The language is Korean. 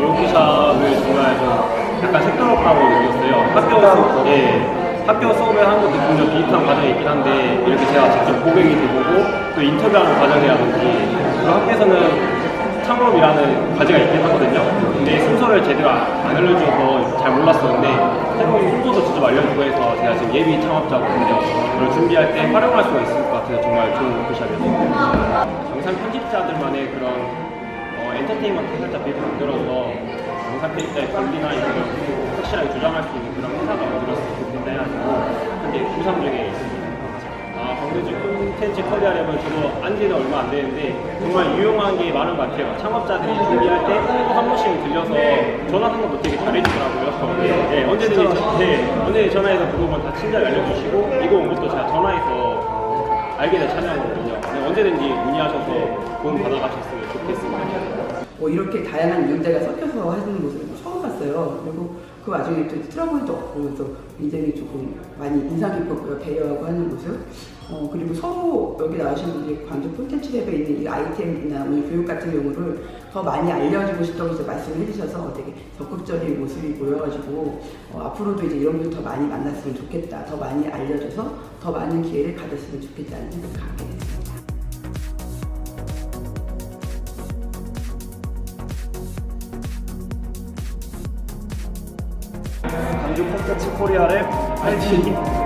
워크샵을 정말 좀 약간 색다르다고 느꼈어요. 학교 예, 학교 수업을 하는 것도 좀 비슷한 과정이 있긴 한데 이렇게 제가 직접 고객이 돼보고 또 인터뷰하는 과정이라든지 그리고 학교에서는 창업이라는 과제가 있긴 하거든요. 근데 순서를 제대로 안 알려줘서 잘 몰랐었는데 새로운 순서도 직접 알려주고 해서 제가 지금 예비 창업자거든요. 그걸 준비할 때 활용할 수가 있을 것 같아서 정말 좋은 워크샵이었어요. 영 엔터테인먼트 살짝 비를 만들어서 영상 편집자의 권리나 이런 걸 확실하게 조장할 수 있는 그런 회사가 만들었으면 좋겠다 해가지고 그게 구상 중에 있습니다. 아, 광대주 콘텐츠 커리어랩은 저도 안 지는 얼마 안 되는데 정말 유용한 게 많은 것 같아요. 창업자들이 준비할 때 꼭 한 번씩 들려서 전화 상담도 되게 잘해주더라고요. 네, 언제든지, 저- 네, 언제든지 전화해서 물어보면 다 친절히 알려주시고 이거 온 것도 제가 전화해서 알게 된 참여거든요. 네, 언제든지 문의하셔서 도움 받아가셨으면 좋겠습니다. 뭐 이렇게 다양한 연대가 섞여서 하는 모습을 처음 봤어요. 그리고 그 와중에 또 트러블도 없고 또 굉장히 조금 많이 인상 깊었고요. 배려하고 하는 모습. 어, 그리고 서로 여기 나오신 분들이 광주 콘텐츠 랩에 있는 이 아이템이나 오늘 교육 같은 경우를 더 많이 알려주고 싶다고 이제 말씀을 해주셔서 되게 적극적인 모습이 보여가지고 어, 앞으로도 이제 이런 분들 더 많이 만났으면 좋겠다. 더 많이 알려줘서 더 많은 기회를 가졌으면 좋겠다는 생각을 갖게 광주 콘텐츠 코리아를 파이팅!